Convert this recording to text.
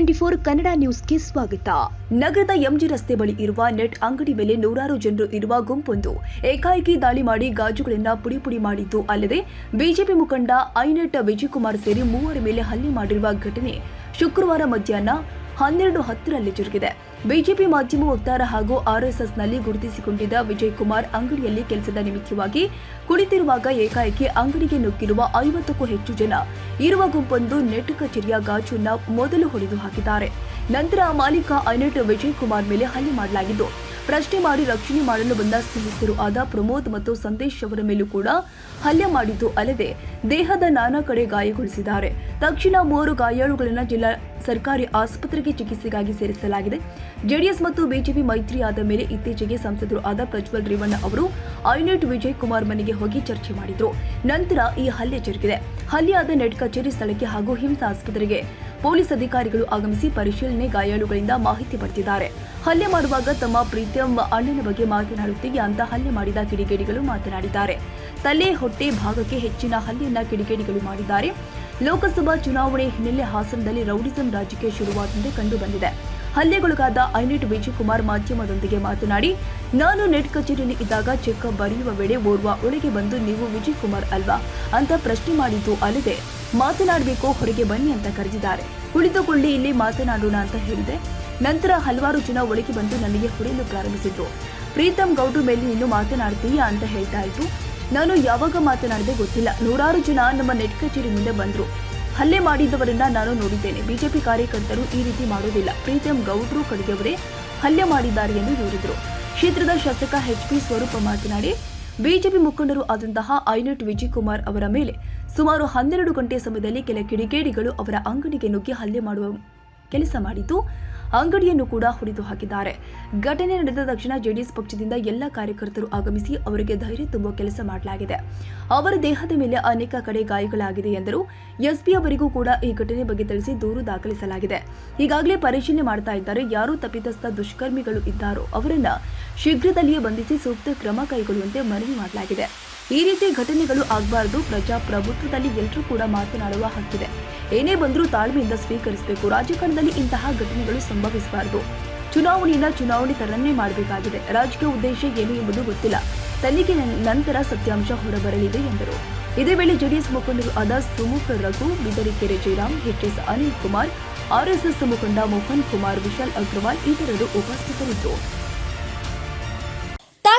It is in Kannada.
ಟ್ವೆಂಟಿ ಫೋರ್ ಕನ್ನಡ ನ್ಯೂಸ್ಗೆ ಸ್ವಾಗತ. ನಗರದ ಎಂಜಿ ರಸ್ತೆ ಬಳಿ ಇರುವ ನೆಟ್ ಅಂಗಡಿ ಮೇಲೆ ನೂರಾರು ಜನರು ಇರುವ ಗುಂಪೊಂದು ಏಕಾಏಕಿ ದಾಳಿ ಮಾಡಿ ಗಾಜುಗಳಿಂದ ಪುಡಿ ಪುಡಿ ಮಾಡಿದ್ದು ಅಲ್ಲದೆ ಬಿಜೆಪಿ ಮುಖಂಡ ಐನೆಟ್ ವಿಜಯಕುಮಾರ್ ಸೇರಿ ಮೂವರ ಮೇಲೆ ಹಲ್ಲೆ ಮಾಡಿರುವ ಘಟನೆ ಶುಕ್ರವಾರ ಮಧ್ಯಾಹ್ನ ಹನ್ನೆರಡು ಹತ್ತರಲ್ಲಿ ಜರುಗಿದೆ ಬಿಜೆಪಿ ಮಾಧ್ಯಮ ವಕ್ತಾರ ಹಾಗೂ ಆರ್ಎಸ್ಎಸ್ನಲ್ಲಿ ಗುರುತಿಸಿಕೊಂಡಿದ್ದ ವಿಜಯ್ ಕುಮಾರ್ ಅಂಗಡಿಯಲ್ಲಿ ಕೆಲಸದ ನಿಮಿತ್ತವಾಗಿ ಕುಳಿತಿರುವಾಗ ಏಕಾಏಕಿ ಅಂಗಡಿಗೆ ನುಗ್ಗಿರುವ ಐವತ್ತಕ್ಕೂ ಹೆಚ್ಚು ಜನ. ಇರುವ ಗುಂಪೊಂದು ನೆಟ್ಟು ಕಚೇರಿಯ ಗಾಜನ್ನ ಮೊದಲು ಹೊಡೆದು ಹಾಕಿದ್ದಾರೆ ನಂತರ ಮಾಲೀಕ ಐನೆಟ್ ವಿಜಯ್ ಕುಮಾರ್ ಮೇಲೆ ಹಲ್ಲೆ ಮಾಡಲಾಗಿದ್ದು ಪ್ರಶ್ನೆ ಮಾಡಿ ರಕ್ಷಣೆ ಮಾಡಲು ಬಂದ ಸ್ನೇಹಿತರು ಆದ ಪ್ರಮೋದ್ ಮತ್ತು ಸಂದೇಶ್ ಅವರ ಮೇಲೂ ಕೂಡ ಹಲ್ಲೆ ಮಾಡಿದ್ದು ಅಲ್ಲದೆ ದೇಹದ ನಾನಾ ಕಡೆ ಗಾಯಗೊಳಿಸಿದ್ದಾರೆ. ತಕ್ಷಣ ಮೂವರು ಗಾಯಾಳುಗಳನ್ನು ಜಿಲ್ಲಾ ಸರ್ಕಾರಿ ಆಸ್ಪತ್ರೆಗೆ ಚಿಕಿತ್ಸೆಗಾಗಿ ಸೇರಿಸಲಾಗಿದೆ. ಜೆಡಿಎಸ್ ಮತ್ತು ಬಿಜೆಪಿ ಮೈತ್ರಿ ಆದ ಮೇಲೆ ಇತ್ತೀಚೆಗೆ ಸಂಸದರು ಆದ ಪ್ರಜ್ವಲ್ ರೇವಣ್ಣ ಅವರು ಐನೆಟ್ ವಿಜಯ್ ಕುಮಾರ್ ಮನೆಗೆ ಹೋಗಿ ಚರ್ಚೆ ಮಾಡಿದ್ರು. ನಂತರ ಈ ಹಲ್ಲೆ ಜರುಗಿದೆ. ಹಲ್ಲೆಯಾದ ನೆಟ್ ಕಚೇರಿ ಸ್ಥಳಕ್ಕೆ ಹಾಗೂ ಹಿಂಸಾ ಆಸ್ಪತ್ರೆಗೆ ಪೊಲೀಸ್ ಅಧಿಕಾರಿಗಳು ಆಗಮಿಸಿ ಪರಿಶೀಲನೆ ಗಾಯಾಳುಗಳಿಂದ ಮಾಹಿತಿ ಪಡೆದಿದ್ದಾರೆ. ಹಲ್ಲೆ ಮಾಡುವಾಗ ತಮ್ಮ ಪ್ರೀತಮ್ ಅಣ್ಣನ ಬಗ್ಗೆ ಮಾತನಾಡುತ್ತಿಗೆ ಅಂತ ಹಲ್ಲೆ ಮಾಡಿದ ಕಿಡಿಗೇಡಿಗಳು ಮಾತನಾಡಿದ್ದಾರೆ. ತಲೆ ಹೊಟ್ಟೆ ಭಾಗಕ್ಕೆ ಹೆಚ್ಚಿನ ಹಲ್ಲೆಯನ್ನ ಕಿಡಿಗೇಡಿಗಳು ಮಾಡಿದ್ದಾರೆ. ಲೋಕಸಭಾ ಚುನಾವಣೆ ಹಿನ್ನೆಲೆ ಹಾಸನದಲ್ಲಿ ರೌಡಿಸಂ ರಾಜಕೀಯ ಶುರುವಾದಂತೆ ಕಂಡು ಬಂದಿದೆ ಹಲ್ಲೆಗೊಳಗಾದ ಐನೆಟ್ ವಿಜಯಕುಮಾರ್ ಮಾಧ್ಯಮದೊಂದಿಗೆ ಮಾತನಾಡಿ, ನಾನು ನೆಟ್ ಕಚೇರಿಯಲ್ಲಿ ಇದ್ದಾಗ ಚೆಕ್ ಬರೆಯುವ ವೇಳೆ ಓರ್ವ ಒಳಗೆ ಬಂದು ನೀವು ವಿಜಯ್ ಕುಮಾರ್ ಅಲ್ವಾ ಅಂತ ಪ್ರಶ್ನೆ ಮಾಡಿದ್ದು ಅಲ್ಲದೆ, ಮಾತನಾಡಬೇಕು, ಹೊರಗೆ ಬನ್ನಿ ಅಂತ ಕರೆದಿದ್ದಾರೆ. ಕುಳಿತುಕೊಳ್ಳಿ, ಇಲ್ಲಿ ಮಾತನಾಡೋಣ ಅಂತ ಹೇಳಿದೆ. ನಂತರ ಹಲವಾರು ಜನ ಒಳಗೆ ಬಂದು ನನಗೆ ಹೊಡೆಯಲು ಪ್ರಾರಂಭಿಸಿದ್ರು. ಪ್ರೀತಮ್ ಗೌಡ್ರ ಮೇಲೆ ನೀನು ಮಾತನಾಡ್ತೀಯಾ ಅಂತ ಹೇಳ್ತಾ ಇದ್ರು. ನಾನು ಯಾವಾಗ ಮಾತನಾಡದೆ ಗೊತ್ತಿಲ್ಲ. ನೂರಾರು ಜನ ನಮ್ಮ ನೆಟ್ ಕಚೇರಿ ಮುಂದೆ ಬಂದ್ರು. ಹಲ್ಲೆ ಮಾಡಿದವರನ್ನ ನಾನು ನೋಡಿದ್ದೇನೆ. ಬಿಜೆಪಿ ಕಾರ್ಯಕರ್ತರು ಈ ರೀತಿ ಮಾಡೋದಿಲ್ಲ. ಪ್ರೀತಮ್ ಗೌಡ್ರು ಕಡೆಯವರೇ ಹಲ್ಲೆ ಮಾಡಿದ್ದಾರೆ ಎಂದು ದೂರಿದರು. ಕ್ಷೇತ್ರದ ಶಾಸಕ ಎಚ್ ಪಿ ಸ್ವರೂಪ ಮಾತನಾಡಿ, ಬಿಜೆಪಿ ಮುಖಂಡರು ಆದಂತಹ ಐನಟ್ ವಿಜಯ್ ಕುಮಾರ್ ಅವರ ಮೇಲೆ ಸುಮಾರು ಹನ್ನೆರಡು ಗಂಟೆ ಸಮಯದಲ್ಲಿ ಕೆಲ ಕಿಡಿಗೇಡಿಗಳು ಅವರ ಅಂಗಡಿಗೆ ನುಗ್ಗಿ ಹಲ್ಲೆ ಮಾಡುವ ಕೆಲಸ ಮಾಡಿದ್ದು ಅಂಗಡಿಯನ್ನು ಕೂಡ ಹೊಡೆದು ಹಾಕಿದ್ದಾರೆ. ಘಟನೆ ನಡೆದ ತಕ್ಷಣ ಜೆಡಿಎಸ್ ಪಕ್ಷದಿಂದ ಎಲ್ಲ ಕಾರ್ಯಕರ್ತರು ಆಗಮಿಸಿ ಅವರಿಗೆ ಧೈರ್ಯ ತುಂಬುವ ಕೆಲಸ ಮಾಡಲಾಗಿದೆ. ಅವರ ದೇಹದ ಮೇಲೆ ಅನೇಕ ಕಡೆ ಗಾಯಗಳಾಗಿದೆ ಎಂದರು. ಎಸ್ಪಿ ಅವರಿಗೂ ಕೂಡ ಈ ಘಟನೆ ಬಗ್ಗೆ ತಿಳಿಸಿ ದೂರು ದಾಖಲಿಸಲಾಗಿದೆ. ಈಗಾಗಲೇ ಪರಿಶೀಲನೆ ಮಾಡ್ತಾ ಇದ್ದಾರೆ. ಯಾರು ತಪ್ಪಿತಸ್ಥ ದುಷ್ಕರ್ಮಿಗಳು ಇದ್ದಾರೋ ಅವರನ್ನ ಶೀಘ್ರದಲ್ಲಿಯೇ ಬಂಧಿಸಿ ಸೂಕ್ತ ಕ್ರಮ ಕೈಗೊಳ್ಳುವಂತೆ ಮನವಿ ಮಾಡಲಾಗಿದೆ. ಈ ರೀತಿ ಘಟನೆಗಳು ಆಗಬಾರದು. ಪ್ರಜಾಪ್ರಭುತ್ವದಲ್ಲಿ ಎಲ್ಲರೂ ಕೂಡ ಮಾತನಾಡುವ ಹಕ್ಕಿದೆ. ಏನೇ ಬಂದರೂ ತಾಳ್ಮೆಯಿಂದ ಸ್ವೀಕರಿಸಬೇಕು. ರಾಜಕಾರಣದಲ್ಲಿ ಇಂತಹ ಘಟನೆಗಳು ಸಂಭವಿಸಬಾರದು. ಚುನಾವಣೆಯಿಂದ ಚುನಾವಣೆ ತರನ್ನೇ ಮಾಡಬೇಕಾಗಿದೆ. ರಾಜಕೀಯ ಉದ್ದೇಶ ಏನು ಎಂಬುದು ಗೊತ್ತಿಲ್ಲ. ತನಿಖೆ ನಂತರ ಸತ್ಯಾಂಶ ಹೊರಬರಲಿದೆ ಎಂದರು. ಇದೇ ವೇಳೆ ಜೆಡಿಎಸ್ ಮುಖಂಡರು ಆದ ಸುಮುಖ ರಘು, ಬಿದರಿಕೆರೆ ಜಯರಾಮ್ ಎಚ್ಎಸ್ ಅನಿಲ್ ಕುಮಾರ್, ಆರ್ಎಸ್ಎಸ್ ಮುಖಂಡ ಮೋಹನ್ ಕುಮಾರ್, ವಿಶಾಲ್ ಅಗ್ರವಾಲ್ ಇತರರು ಉಪಸ್ಥಿತರಿದ್ದರು.